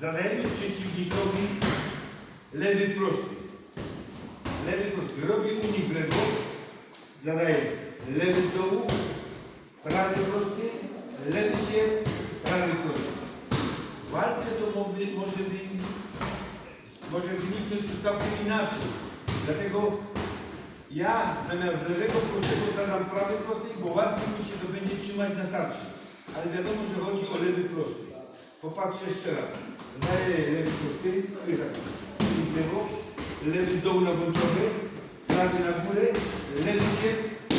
Zadajemy przeciwnikowi lewy prosty. Lewy prosty. Robię unik w lewo. Zadaję lewy z dołu, prawy prosty, lewy się, prawy prosty. W walce to mowy, może, wy, może wyniknąć to całkiem inaczej. Dlatego ja zamiast lewego prostego zadam prawy prosty, bo łatwiej mi się to będzie trzymać na tarczy. Ale wiadomo, że chodzi o lewy prosty. Popatrzę jeszcze raz. Zdaję lewy to jest tak. W lewo, lewy z dołu na wątrobę, prawy na górę, lewy się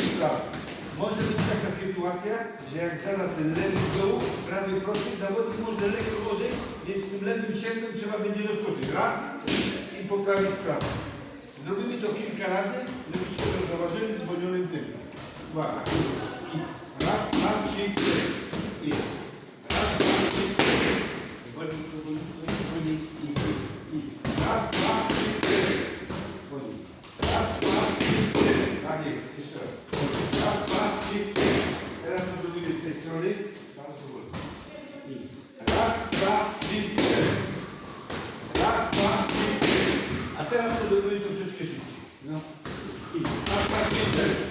i prawy. Może być taka sytuacja, że jak zada ten lewy z dołu, prawy prosty, zawodnik może lekko odejść, więc tym lewym sięgiem trzeba będzie doskoczyć. Raz i poprawić prawo. Zrobimy to kilka razy, żebyście to zauważyli zwolnionym tempie. Uwaga. I raz, dwa, trzy, cztery. I raz, dwa, trzy, cztery. Wolniej, powoli, powoli, powoli. I, i, i. Raz, dwa, trzy, cztery. Wolniej. Raz, dwa, trzy, cztery. Tak jest. Jeszcze raz. Raz, dwa, trzy, cztery. Teraz to zrobimy z tej strony. Bardzo wolno. I raz, dwa, trzy, cztery. Raz, dwa, teraz troszeczkę szybciej. No. I raz, dwa, trzy, cztery.